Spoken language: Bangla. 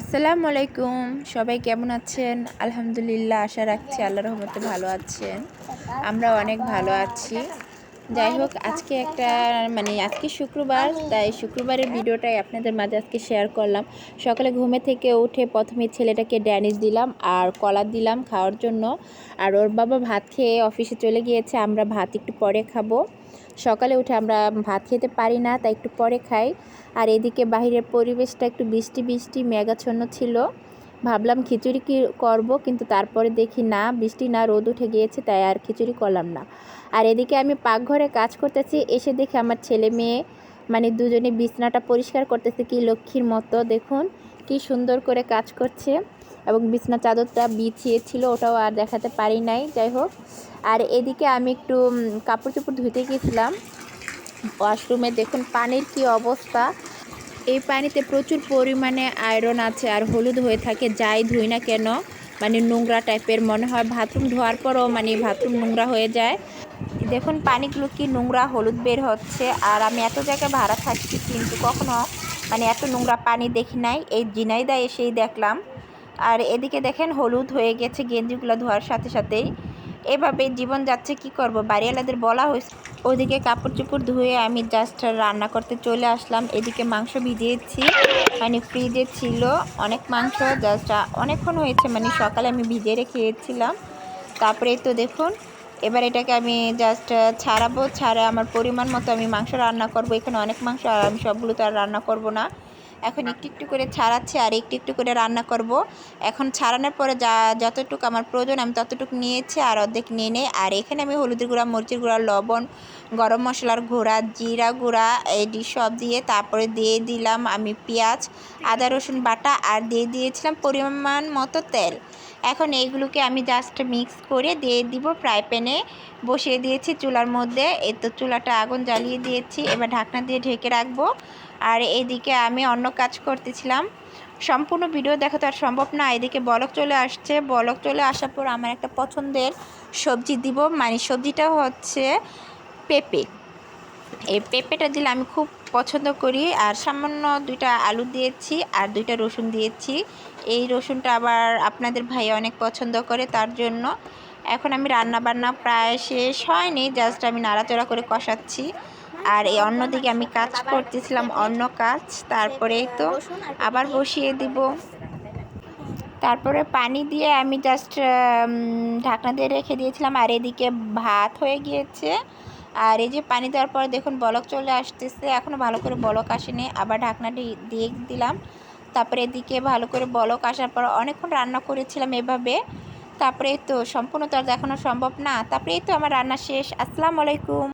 আসসালামু আলাইকুম। সবাই কেমন আছেন? আলহামদুলিল্লাহ, আশা রাখছি আল্লাহ রহমতে ভালো আছেন। আমরা অনেক ভালো আছি। যাই হোক, আজকে একটা মানে আজকে শুক্রবার, তাই শুক্রবারের ভিডিওটাই আপনাদের মাঝে আজকে শেয়ার করলাম। সকালে ঘুমে থেকে উঠে প্রথমে ছেলেটাকে ড্যানিশ দিলাম আর কলা দিলাম খাওয়ার জন্য। আর ওর বাবা ভাত খেয়ে অফিসে চলে গিয়েছে, আমরা ভাত একটু পরে খাব। সকালে উঠে আমরা ভাত খেতে পারি না, তাই একটু পরে খাই। আর এদিকে বাহিরের পরিবেশটা একটু বৃষ্টি বৃষ্টি, মেঘাচ্ছন্ন ছিল। ভাবলাম খিচুড়ি কি করব, কিন্তু তারপরে দেখি না, বৃষ্টি না, রোদ উঠে গিয়েছে, তাই আর খিচুড়ি করলাম না। আর এদিকে আমি পাকঘরে কাজ করতেছি, এসে দেখি আমার ছেলে মেয়ে মানে দুজনে বিছনাটা পরিষ্কার করতেছে, কি লক্ষ্মীর মতো, দেখুন, কি সুন্দর করে কাজ করছে। এবং বিছনা চাদরটা বিছিয়েছিল, ওটাও আর দেখাতে পারি নাই, যাই হোক। আর এদিকে আমি একটু কাপড় চোপড় ধুতে গিয়েছিলাম। ওয়াশরুমে দেখুন, পানির কি অবস্থা। এই পানিতে প্রচুর পরিমাণে আয়রন আছে আর হলুদ হয়ে থাকে, যাই ধুই না কেন মানে নোংরা টাইপের মনে হয়। বাথরুম ধোয়ার পরও মানে বাথরুম নোংরা হয়ে যায়। দেখুন পানিগুলো কি নোংরা হলুদ বের হচ্ছে আর আমি এত জায়গায় ভাড়া থাকছি কিন্তু কখনো মানে এত নোংরা পানি দেখি নাই। এই জিনাইদা এসেই দেখলাম। আর এদিকে দেখেন হলুদ হয়ে গেছে গেঞ্জিগুলো ধোয়ার সাথে সাথেই। এভাবে জীবন যাচ্ছে, কি করব? বাড়িওয়ালাদের বলা হয়েছে ওদিকে কাপড় চোপড় ধুয়ে আমি জাস্ট রান্না করতে চলে আসলাম। এদিকে মাংস ভিজিয়েছি মানে ফ্রিজে ছিল অনেক মাংস জাস্ট অনেকক্ষণ হয়েছে মানে সকালে আমি ভিজিয়ে রেখেছিলাম। তারপরে তো দেখুন, এবার এটাকে আমি জাস্ট ছাড়াবো, ছাড়া আমার পরিমাণ মতো আমি মাংস রান্না করব। এখানে অনেক মাংস, আর আমি সবগুলো তো আর রান্না করব না। এখন একটু একটু করে ছাড়াচ্ছি আর একটু একটু করে রান্না করব। এখন ছাড়ানোর পরে যা, যতটুকু আমার প্রয়োজন আমি ততটুকু নিয়েছি আর অর্ধেক নিয়ে নেই। আর এখানে আমি হলুদের গুঁড়া, মরিচের গুঁড়া, লবণ গরম মশলার গুঁড়া, জিরা গুঁড়া এটি সব দিয়ে তারপরে দিয়ে দিলাম আমি পেঁয়াজ, আদা, রসুন বাটা আর দিয়ে দিয়েছিলাম পরিমাণ মতো তেল। এখন এইগুলোকে আমি জাস্ট মিক্স করে দিয়ে দিব ফ্রাই প্যানে বসিয়ে দিয়েছি চুলার মধ্যে, এই তো চুলাটা আগুন জ্বালিয়ে দিয়েছি, এবার ঢাকনা দিয়ে ঢেকে রাখব। আর এদিকে আমি অন্য কাজ করতেছিলাম। সম্পূর্ণ ভিডিও দেখা তো আর সম্ভব না, এদিকে বলক চলে আসছে। বলক চলে আসার পর আমার একটা পছন্দের সবজি দিব। মানে সবজিটা হচ্ছে পেঁপে। এই পেঁপেটা দিলে আমি খুব পছন্দ করি। আর সামান্য দুইটা আলু দিয়েছি আর দুইটা রসুন দিয়েছি। এই রসুনটা আবার আপনাদের ভাই অনেক পছন্দ করে তার জন্য। এখন আমি রান্না বান্না প্রায় শেষ হয়নি, জাস্ট আমি নাড়াচড়া করে কষাচ্ছি। আর এই অন্যদিকে আমি কাজ করতেছিলাম অন্য কাজ তারপরেই তো আবার বসিয়ে দিব। তারপরে পানি দিয়ে আমি জাস্ট ঢাকনা দিয়ে রেখে দিয়েছিলাম আর এদিকে ভাত হয়ে গিয়েছে। আর এই যে পানি দেওয়ার পর দেখুন বলক চলে আসতেছে। এখনও ভালো করে বলক আসেনি। আবার ঢাকনাটি দিয়ে দিলাম। তারপরে এদিকে ভালো করে বলক আসার পর অনেকক্ষণ রান্না করেছিলাম এভাবে। তারপরে তো সম্পূর্ণ তো আর দেখানো সম্ভব না। তারপরেই তো আমার রান্না শেষ। আসসালামু আলাইকুম।